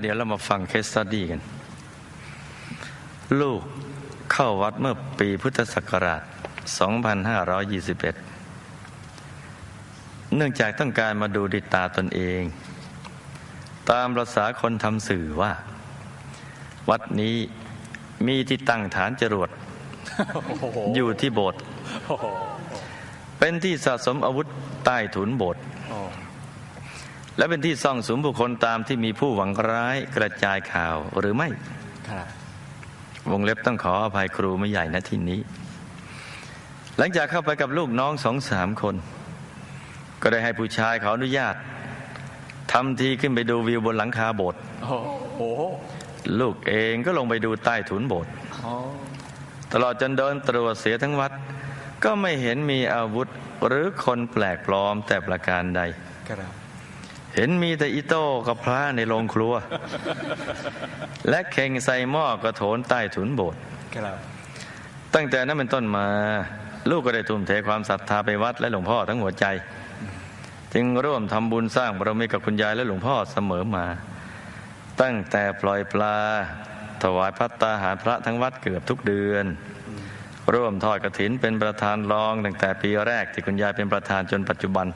เดี๋ยวเรามาฟังเคสสตดี้กัน ลูกเข้าวัดเมื่อปีพุทธศักราช 2521 เนื่องจากต้องการมาดูดิตาตนเอง ตามประษาคนทำสื่อว่า วัดนี้มีที่ตั้งฐานจรวด อยู่ที่โบสถ์เป็นที่สะสมอาวุธใต้ถุนโบสถ์ และเป็นที่ซ่องสุมบุคคลตามที่มีผู้หวังร้ายกระจายข่าวหรือไม่ครับวงเล็บต้องขออภัยครูไม่ใหญ่นะที่นี้ หลังจากเข้าไปกับลูกน้องสองสามคน ก็ได้ให้ผู้ชายเขาอนุญาตทำทีขึ้นไปดูวิวบนหลังคาโบสถ์โอ้ลูกเองก็ลงไปดูใต้ถุนโบสถ์ตลอดจนเดินตรวจเสียทั้งวัด ก็ไม่เห็นมีอาวุธหรือคนแปลกปลอมแต่ประการใดครับ เห็นมีแต่อิโต้กับพระในโรงครัว และเข่งใส่หม้อกระโถนใต้ถุนโบสถ์ครับตั้งแต่นั้นเป็นต้นมาลูกก็ได้ทุ่มเทความศรัทธาไปวัดและหลวงพ่อทั้งหัวใจ จึงร่วมทำบุญสร้างบารมีกับคุณยายและหลวงพ่อเสมอมา ตั้งแต่ปล่อยปลา ถวายพัตตาหารพระทั้งวัดเกือบทุกเดือน ร่วมทอดกระถินเป็นประธานรองตั้งแต่ปีแรกที่คุณยายเป็นประธานจนปัจจุบัน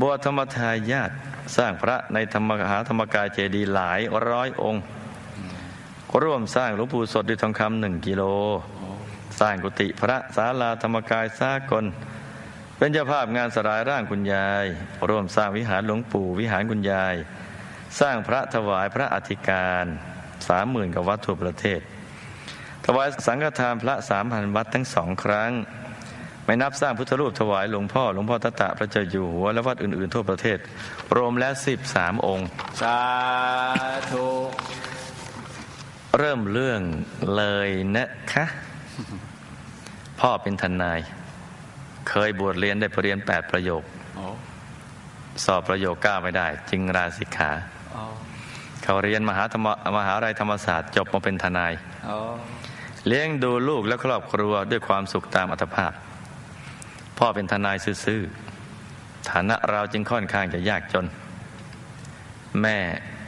บวชธรรมทายาทสร้างพระในธรรมหาธรรมกายเจดีย์หลายร้อยองค์ ร่วมสร้างหลวงปู่สดด้วยทองคำหนึ่งกิโล สร้างกุฏิพระศาลาธรรมกายสากล เป็นเจ้าภาพงานสลายร่างคุณยาย ร่วมสร้างวิหารหลวงปู่วิหารคุณยาย สร้างพระถวายพระอธิการสามหมื่นกว่าวัดทั่วประเทศ ถวายสังฆทานพระสามพันวัดทั้งสองครั้ง ไม่นับสร้างพุทธรูปถวายหลวงพ่อหลวงพ่อตะตะพระเจ้าอยู่หัวและวัดอื่น ๆ ทั่วประเทศ รวมแล้วสิบสามองค์ สาธุเริ่มเรื่องเลยนะคะ พ่อเป็นทนาย เคยบวชเรียนได้ปรริญญาแปดประโยคโอ้สอบประโยคเก้าไม่ได้ จึงราสิกขาอ๋อเขาเรียนมหาธรรมมหาลัยธรรมศาสตร์จบมาเป็นทนายอ๋อเลี้ยงดูลูกและครอบครัวด้วยความสุขตามอัตภาพ พ่อเป็นทนายซื่อๆฐานะเราจึงค่อนข้างจะยากจน แม่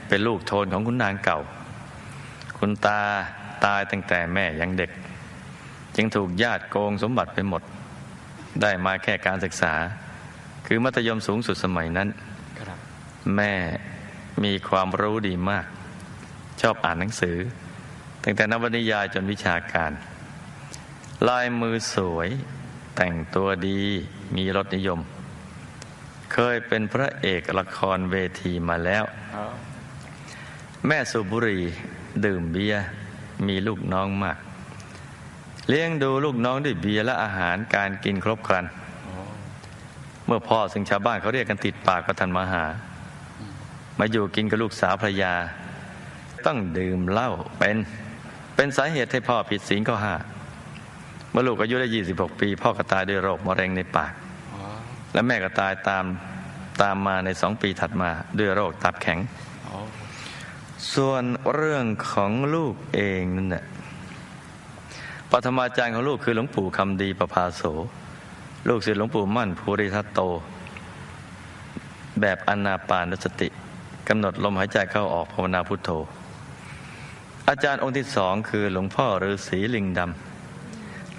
เป็นลูกโทนของคุณนางเก่า คุณตาตายตั้งแต่แม่ยังเด็ก จึงถูกญาติโกงสมบัติไปหมด ได้มาแค่การศึกษา คือมัธยมสูงสุดสมัยนั้นแม่มีความรู้ดีมาก ชอบอ่านหนังสือ ตั้งแต่นวนิยายจนวิชาการ ลายมือสวย แต่งตัวดีมีรสนิยม เคยเป็นพระเอกละครเวทีมาแล้ว แม่สูบบุหรี่ดื่มเบียร์มีลูกน้องมาก เลี้ยงดูลูกน้องด้วยเบียร์และอาหารการกินครบครัน เมื่อพ่อซึ่งชาวบ้านเขาเรียกกันติดปากประทันมาหา มาอยู่กินกับลูกสาวภรยา ต้องดื่มเหล้าเป็น เป็นสาเหตุให้พ่อผิดศีลข้อห้า เมื่อลูกอายุได้ 26 ปี พ่อก็ตายด้วยโรคมะเร็งในปากอ๋อและแม่ก็ตายตามตามมาในสองปีถัดมาด้วยโรคตับแข็งอ๋อส่วนเรื่องของลูกเองนั่นแหละปฐมาจารย์ของลูกคือหลวงปู่คำดีประภาโส ลูกศิษย์หลวงปู่มั่นภูริทัตโต แบบอนาปานสติกำหนดลมหายใจเข้าออกภาวนาพุทโธ อาจารย์องค์ที่สองคือหลวงพ่อฤาษีลิงดำ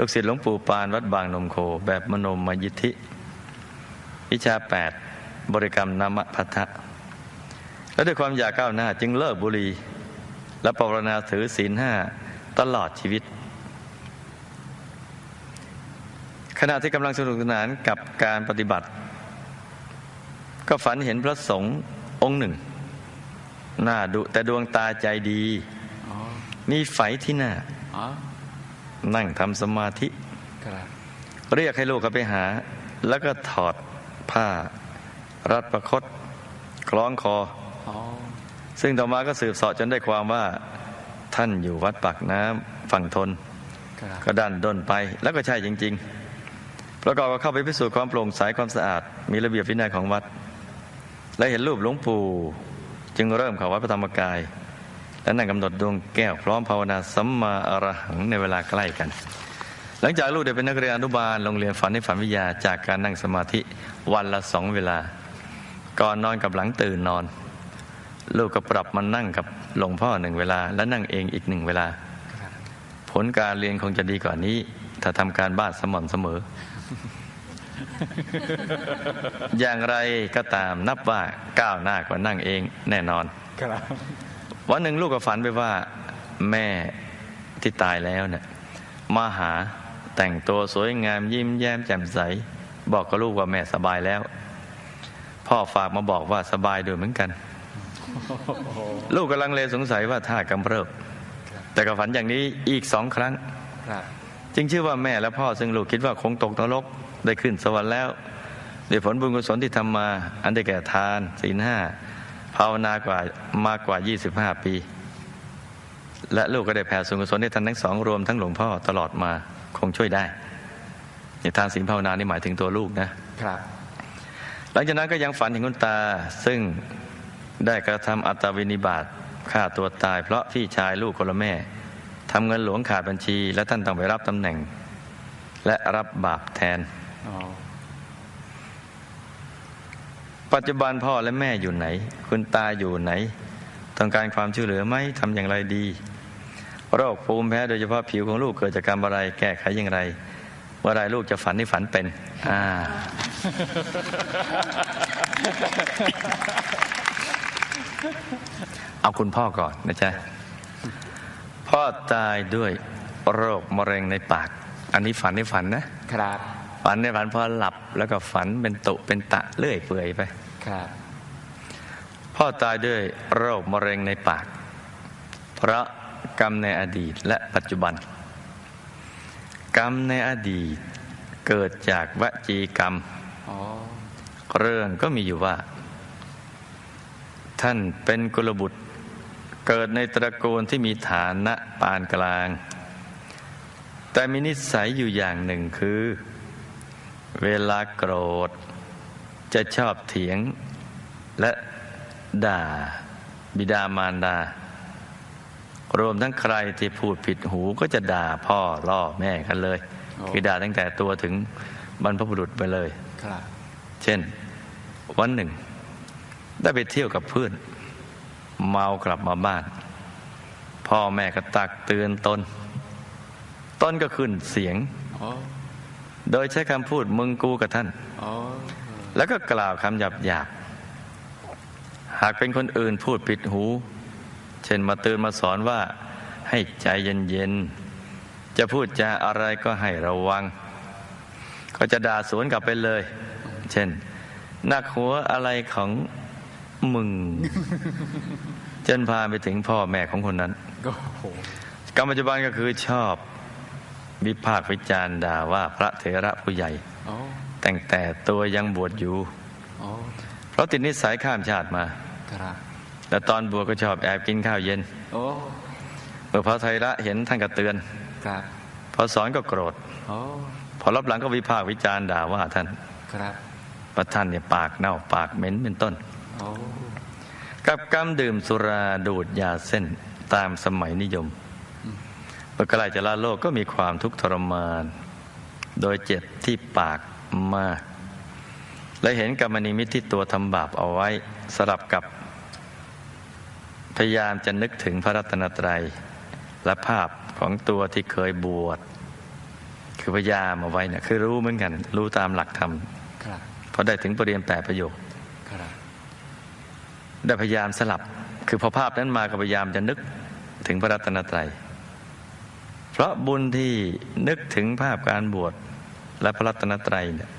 ลูกศิษย์หลวงปู่ปานวัดบางนมโค แบบมโนมยิทธิ วิชาแปดบริกรรมนามพัทธะและด้วยความอยากก้าวหน้าจึงเลิกบุหรี่และปรารณาถือศีลห้าตลอดชีวิต ขณะที่กำลังสนุกสนานกับการปฏิบัติ ก็ฝันเห็นพระสงฆ์องค์หนึ่ง หน้าดุแต่ดวงตาใจดีอ๋อมีไฝที่หน้าอ๋อ นั่งทำสมาธิครับเรียกให้ลูกเขาไปหา แล้วก็ถอดผ้า รัดประคตคล้องคออ๋อซึ่งต่อมาก็สืบเสอบจนได้ความว่า ท่านอยู่วัดปากน้ำฝั่งทนครับก็ดันด้นไปแล้วก็ใช่จริง ๆ ประกอบกับเข้าไปพิสูจน์ความโปร่งใสความสะอาด มีระเบียบวินัยของวัด และเห็นรูปหลวงปู่ จึงเริ่มเข้าวัดพระธรรมกาย และนั่งกำหนดดวงแก้วพร้อมภาวนาสัมมาอรหังในเวลาใกล้กัน หลังจากลูกได้เป็นนักเรียนอนุบาลโรงเรียนฝันในฝันวิทยาจากการนั่งสมาธิวันละสองเวลา ก่อนนอนกับหลังตื่นนอน ลูกก็ปรับมานั่งกับหลวงพ่อหนึ่งเวลา และนั่งเองอีกหนึ่งเวลา ผลการเรียนคงจะดีกว่านี้ ถ้าทำการบ้านสม่ำเสมอ อย่างไรก็ตามนับว่าก้าวหน้ากว่านั่งเองแน่นอนครับ วันหนึ่งลูกก็ฝันไปว่าแม่ที่ตายแล้วเนี่ยมาหาแต่งตัวสวยงามยิ้มแย้มแจ่มใส บอกกับลูกว่าแม่สบายแล้ว พ่อฝากมาบอกว่าสบายด้วยเหมือนกัน ลูกกำลังเลสงสัยว่าถ้ากำเริบ แต่ก็ฝันอย่างนี้อีกสองครั้งจึงเชื่อว่าแม่และพ่อซึ่งลูกคิดว่าคงตกนรกได้ขึ้นสวรรค์แล้วด้วยผลบุญกุศลที่ทำมา อันได้แก่ทานศีลห้า ภาวนากว่ามากกว่า 25 ปี และลูกก็ได้แผ่ส่วนกุศลให้ท่านทั้งสองรวมทั้งหลวงพ่อตลอดมาคงช่วยได้ ในทานศีลภาวนานี่หมายถึงตัวลูกนะครับ หลังจากนั้นก็ยังฝันถึงคุณตาซึ่งได้กระทำอัตวินิบาตฆ่าตัวตาย เพราะพี่ชายลูกคนละแม่ทำเงินหลวงขาดบัญชี และท่านต้องไปรับตำแหน่ง และรับบาปแทนอ๋อ ปัจจุบันพ่อและแม่อยู่ไหน คุณตาอยู่ไหน ต้องการความช่วยเหลือไหมทำอย่างไรดี โรคภูมิแพ้โดยเฉพาะผิวของลูกเกิดจากการอะไร แก้ไขอย่างไรเมื่อไรลูกจะฝันที่ฝันเป็น อ่า เอาคุณพ่อก่อนนะจ๊ะ พ่อตายด้วยโรคมะเร็งในปาก อันนี้ฝันในฝันนะ ครับ ฝันในฝันพอหลับแล้วก็ฝันเป็นตุเป็นตะเลื่อยเปื่อยไปครับพ่อตายด้วยโรคมะเร็งในปาก เพราะกรรมในอดีตและปัจจุบัน กรรมในอดีตเกิดจากวจีกรรมอ๋อเรื่องก็มีอยู่ว่า ท่านเป็นกุลบุตร เกิดในตระกูลที่มีฐานะปานกลาง แต่มีนิสัยอยู่อย่างหนึ่งคือ เวลาโกรธ จะชอบเถียง และด่า บิดามารดารวมทั้งใครที่พูดผิดหูก็จะด่าพ่อล่อแม่กันเลย คือด่าตั้งแต่ตัวถึงบรรพบุรุษไปเลยครับเช่น วันหนึ่ง ได้ไปเที่ยวกับเพื่อน เมากลับมาบ้าน พ่อแม่ก็ตักเตือนตน ต้นก็ขึ้นเสียงอ๋อ โดยใช้คำพูดมึงกูกับท่านอ๋อแล้วก็กล่าวคำหยาบหยาบๆหากเป็นคนอื่นพูดผิดหู เช่นมาเตือนมาสอนว่าให้ใจเย็นๆ จะพูดจาอะไรก็ให้ระวัง ก็จะด่าสวนกลับไปเลย เช่นนักหัวอะไรของมึง จนพาไปถึงพ่อแม่ของคนนั้นก็โหกรรมปัจจุบันก็คือชอบ วิพากษ์วิจารณ์ด่าว่าพระเถระผู้ใหญ่อ๋อตั้งแต่ตัวยังบวชอยู่อ๋อเพราะติดนิสัยข้ามชาติมาครับและตอนบวชก็ชอบแอบกินข้าวเย็นโอ้เมื่อพระไทระเห็นท่านก็เตือนครับพอสอนก็โกรธอ๋อพอรับหลังก็วิพากษ์วิจารณ์ด่าว่าท่านครับว่าท่านเนี่ยปากเน่าปากเหม็นเป็นต้นโอ้กับกรรมดื่มสุราดูดยาเส้นตามสมัยนิยมเมื่อใกล้จะลาโลกก็มีความทุกข์ทรมาน โดยเจ็บที่ปากมาก และเห็นกรรมนิมิตที่ตัวทำบาปเอาไว้สลับกับ พยายามจะนึกถึงพระรัตนตรัย และภาพของตัวที่เคยบวชคือพยายามเอาไว้เนี่ยคือรู้เหมือนกัน รู้ตามหลักธรรมครับพอได้ถึงประเรียนแปดประโยคครับได้พยายามสลับ คือพอภาพนั้นมาก็พยายามจะนึกถึงพระรัตนตรัยเพ ราะบุญที่นึกถึงภาพการบวชและพระรัตนตรัยเนี่ย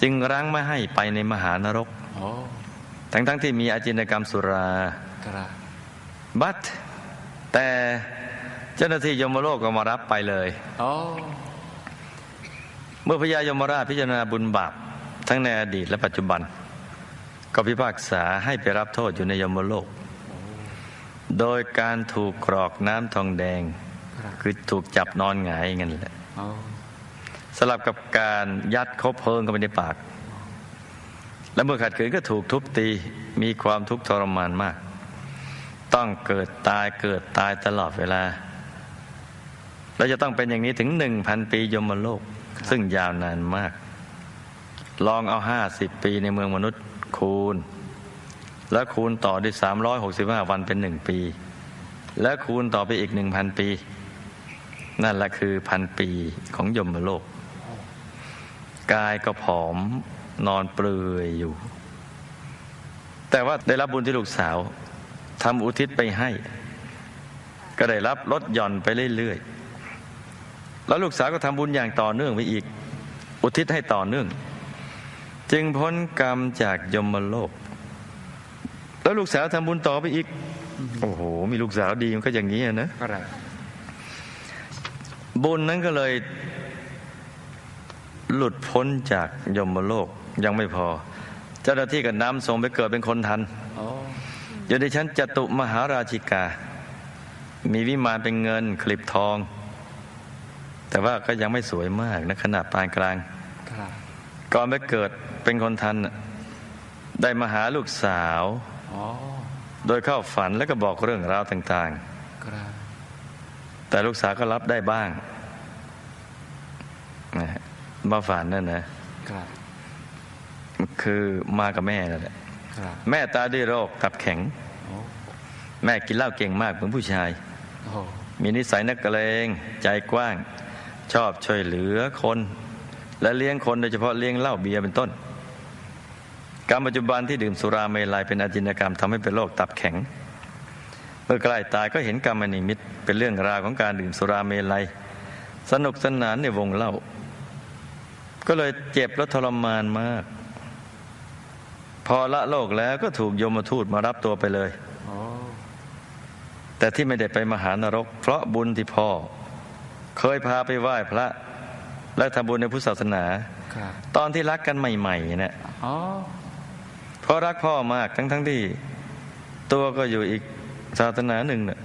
จึงรั้งไม่ให้ไปในมหานรกโอ้ทั้งๆทที่มีอาจินกรรมสุราครับบัตแต่เจ้าหน้าที่ยมโลกก็มารับไปเลยโอ้เมื่อพญายมราชพิจารณาบุญบาปทั้งในอดีตและปัจจุบัน ก็พิพากษาให้ไปรับโทษอยู่ในยมโลก โดยการถูกกรอกน้ำทองแดง ครับคือถูกจับนอนหงายอย่างนั้นแหละโอ้สลับกับการยัดคบเพลิงเข้าไปในปาก และเมื่อขัดขืนก็ถูกทุบตีมีความทุกข์ทรมานมาก ต้องเกิดตายเกิดตายตลอดเวลาเราจะต้องเป็นอย่างนี้ถึงหนึ่งพันปียมโลก ซึ่งยาวนานมาก ลองเอาห้าสิบปีในเมืองมนุษย์คูณ และคูณต่อด้วย365วันเป็นหนึ่งปี และคูณต่อไปอีกหนึ่งพันปี นั่นแหละคือพันปีของยมโลก กายก็ผอมนอนเปลือยอยู่ แต่ว่าได้รับบุญที่ลูกสาวทำอุทิศไปให้ ก็ได้รับลดหย่อนไปเรื่อยๆ แล้วลูกสาวก็ทำบุญอย่างต่อเนื่องไปอีก อุทิศให้ต่อเนื่อง จึงพ้นกรรมจากยมโลก แล้วลูกสาวทำบุญต่อไปอีก โอ้โห มีลูกสาวดีมันก็อย่างนี้นะ บบุญนั้นก็เลย หลุดพ้นจากยมโลกยังไม่พอ เจ้าหน้าที่ก็นำส่งไปเกิดเป็นคนทันโอ้อยู่ในชั้นจตุมหาราชิกา มีวิมานเป็นเงินคลิปทอง แต่ว่าก็ยังไม่สวยมากนะขนาดปานกลางครับก่อนไปเกิดเป็นคนทันน่ะได้มาหาลูกสาวโอ้โดยเข้าฝันแล้วก็บอกเรื่องราวต่างครับๆแต่ลูกสาวก็รับได้บ้างนะฮะ มาฝันนั่นนะครับคือมากับแม่นั่นแหละครับแม่ตายด้วยโรคตับแข็งโอ้แม่กินเหล้าเก่งมากเหมือนผู้ชายโอ้มีนิสัยนักเลงใจกว้าง ชอบช่วยเหลือคน และเลี้ยงคนโดยเฉพาะเลี้ยงเหล้าเบียร์เป็นต้น การปัจจุบันที่ดื่มสุราเมลัยเป็นอาจินกรรมทำให้เป็นโรคตับแข็ง เมื่อใกล้ตายก็เห็นกรรมนิมิตเป็นเรื่องราวของการดื่มสุราเมลัย สนุกสนานในวงเล่า ก็เลยเจ็บและทรมานมาก พอละโลกแล้วก็ถูกยมทูตมารับตัวไปเลยแต่ที่ไม่ได้ไปมหานรก เพราะบุญที่พ่อ เคยพาไปไหว้พระ และทำบุญในพุทธศาสนา ตอนที่รักกันใหม่ๆเนี่ยเพราะรักพ่อมากทั้งๆที่ ตัวก็อยู่อีกศาสนาหนึ่งเนี่ย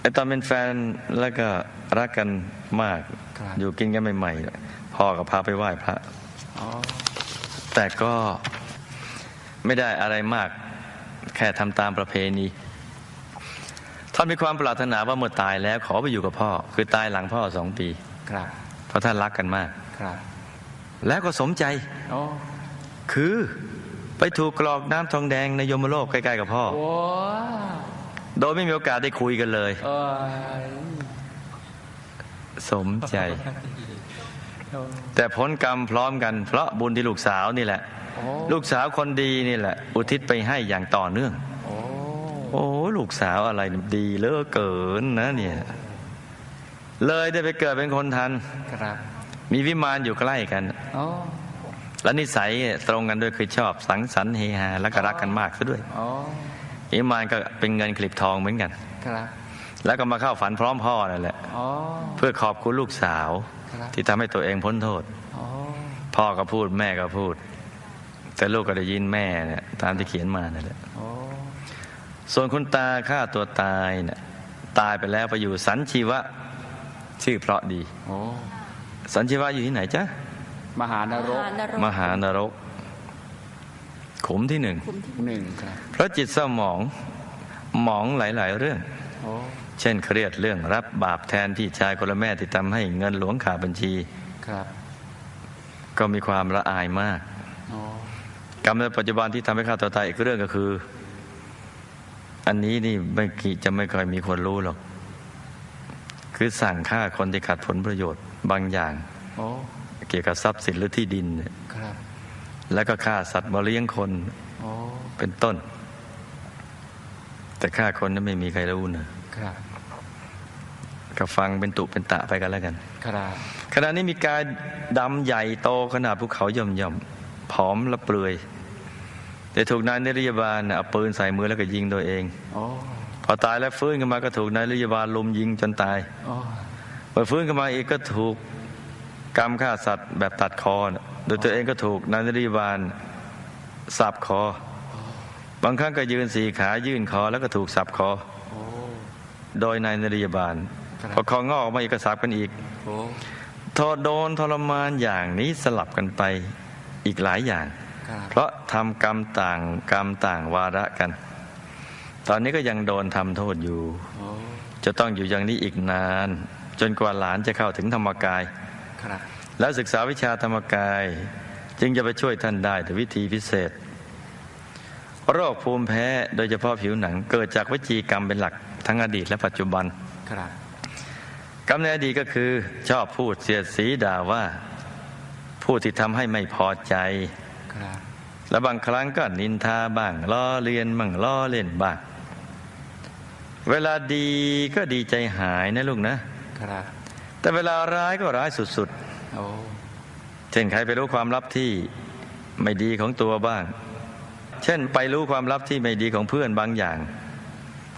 ไอตอนเป็นแฟนแล้วก็รักกันมาก ครับอยู่กินกันใหม่ๆพ่อก็พาไปไหว้พระโอ้แต่ก็ไม่ได้อะไรมาก แค่ทำตามประเพณีท่านมีความปรารถนาว่าเมื่อตายแล้วขอไปอยู่กับพ่อ คือตายหลังพ่อสองปี ครับเพราะท่านรักกันมาก ครับแล้วก็สมใจโอ้คือไปถูกกรอกน้ำทองแดงในยมโลกใกล้ๆกับพ่อโอ้ โดยไม่มีโอกาสได้คุยกันเลยเอ้ยสมใจโอ้แต่พ้นกรรมพร้อมกัน เพราะบุญที่ลูกสาวนี่แหละโอ้ลูกสาวคนดีนี่แหละ อุทิศไปให้อย่างต่อเนื่อง โอ้โอ้ลูกสาวอะไรดีเหลือเกินนะเนี่ย เลยได้ไปเกิดเป็นคนทันครับมีวิมานอยู่ใกล้กันโอ้และนิสัยตรงกันด้วยคือชอบสังสรรค์เฮฮาและก็รักกันมากซะด้วยโอ้วิมานก็เป็นเงินคลิปทองเหมือนกันครับแล้วก็มาเข้าฝันพร้อมพ่อนั่นแหละโอ้เพื่อขอบคุณลูกสาวครับที่ทำให้ตัวเองพ้นโทษโอ้พ่อก็พูดแม่ก็พูด แต่ลูกก็ได้ยินแม่เนี่ยตามที่เขียนมานั่นแหละโอ้ส่วนคุณตาฆ่าตัวตายเนี่ยตายไปแล้วไปอยู่สันชีวะชื่อเพราะดีโอ้สันชีวะอยู่ที่ไหนจ๊ะมหานรกมหานรก ขุมที่หนึ่งหนึ่งครับเพราะจิตเศร้าหมองหมองหลาย ๆ เรื่องโอ้เช่นเครียดเรื่องรับบาปแทนพี่ชายคนละแม่ที่ทำให้เงินหลวงขาดบัญชีครับ ก็มีความละอายมากโอ้กรรมในปัจจุบันที่ทำให้ฆ่าตัวตายอีกเรื่องก็คือ อันนี้นี่ไม่กี่จะไม่ค่อยมีคนรู้หรอก คือสั่งฆ่าคนที่ขัดผลประโยชน์บางอย่างโอ้เกี่ยวกับทรัพย์สินหรือที่ดินเนี่ยครับ แล้วก็ฆ่าสัตว์มาเลี้ยงคนโอ้เป็นต้น แต่ฆ่าคนนั้นไม่มีใครรู้นะครับก็ฟังเป็นตุเป็นตะไปกันแล้วกันครับขณะนี้มีกายดำใหญ่โตขนาดภูเขาย่อมย่อมๆผอมและเปลือยแต่ถูกนายนิรยาบาลน่ะเอาปืนใส่มือแล้วก็ยิงตัวเองโอ้พอตายแล้วฟื้นขึ้นมาก็ถูกนายนิรยาบาลลุมยิงจนตายโอ้พอฟื้นขึ้นมาอีกก็ถูกกรรมฆ่าสัตว์แบบตัดคอน่ะ โดยตัวเองก็ถูกนายนิรยาบาลสับคอ บางครั้งก็ยืนสี่ขายื่นคอแล้วก็ถูกสับคอโอ้โดยนายนิรยาบาลครับพอคองอกออกมาอีกก็สับกันอีกโอ้ทอโดนทรมานอย่างนี้สลับกันไปอีกหลายอย่างครับเพราะทำกรรมต่างกรรมต่างวาระกัน ตอนนี้ก็ยังโดนทำโทษอยู่โอ้จะต้องอยู่อย่างนี้อีกนาน จนกว่าหลานจะเข้าถึงธรรมกายครับ แล้วศึกษาวิชาธรรมกาย จึงจะไปช่วยท่านได้แต่วิธีพิเศษ โรคภูมิแพ้โดยเฉพาะผิวหนัง เกิดจากวิจีกรรมเป็นหลักทั้งอดีตและปัจจุบันครับกรรมในอดีตก็คือ ชอบพูดเสียดสีด่าว่าผู้ที่ทำให้ไม่พอใจครับและบางครั้งก็นินทาบ้างล้อเลียนบ้างล้อเล่นบ้าง เวลาดีก็ดีใจหายนะลูกนะครับแต่เวลาร้ายก็ร้ายสุดโอ้ๆ เช่นใครไปรู้ความลับที่ไม่ดีของตัวบ้าง เช่นไปรู้ความลับที่ไม่ดีของเพื่อนบางอย่าง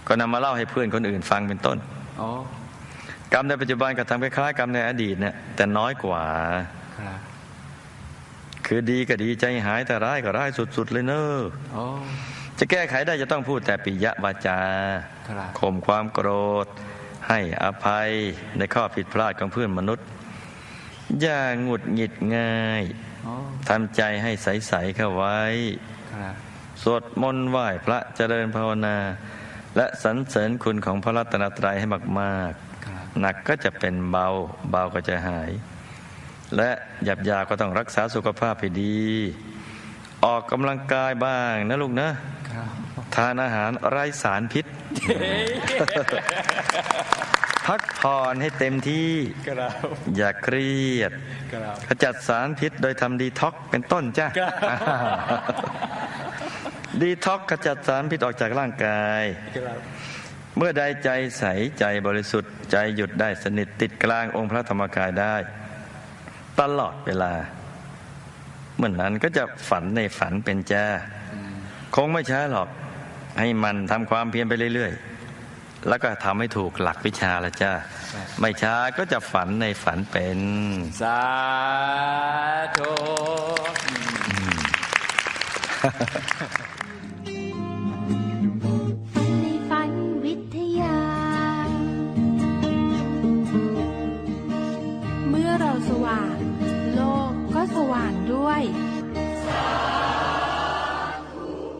ก็นำมาเล่าให้เพื่อนคนอื่นฟังเป็นต้นโอ้กรรมในปัจจุบันก็ทำคล้ายๆกรรมในอดีตเนี่ยแต่น้อยกว่าครับคือดีก็ดีใจหายแต่ร้ายก็ร้ายสุด ๆ เลยเนอะโอ้จะแก้ไขได้จะต้องพูดแต่ปิยวาจาครับข่มความโกรธ ให้อภัยในข้อผิดพลาดของเพื่อนมนุษย์ อย่าหงุดหงิดง่ายโอ้ทำใจให้ใส ๆ เข้าไว้ครับสวดมนต์ไหว้พระเจริญภาวนา และสรรเสริญคุณของพระรัตนตรัยให้มากครับๆหนักก็จะเป็นเบา เบาก็จะหาย และหยับยาก็ต้องรักษาสุขภาพให้ดี ออกกำลังกายบ้างนะลูกนะครับทานอาหารไร้สารพิษ พักผ่อนให้เต็มที่ครับอย่าเครียดครับขจัดสารพิษโดยทำดีท็อกเป็นต้นจ้ะดีท็อกขจัดสารพิษออกจากร่างกายครับเมื่อใดใจใสใจบริสุทธิ์ใจหยุดได้สนิทติดกลางองค์พระธรรมกายได้ ตลอดเวลา เมื่อนนั้นก็จะฝันในฝันเป็นจ้าคงไม่ช้าหรอก ให้มันทำความเพียรไปเรื่อยๆ แล้วก็ทำให้ถูกหลักวิชาละจ้าครับไม่ช้าก็จะฝันในฝันเป็น สาธุ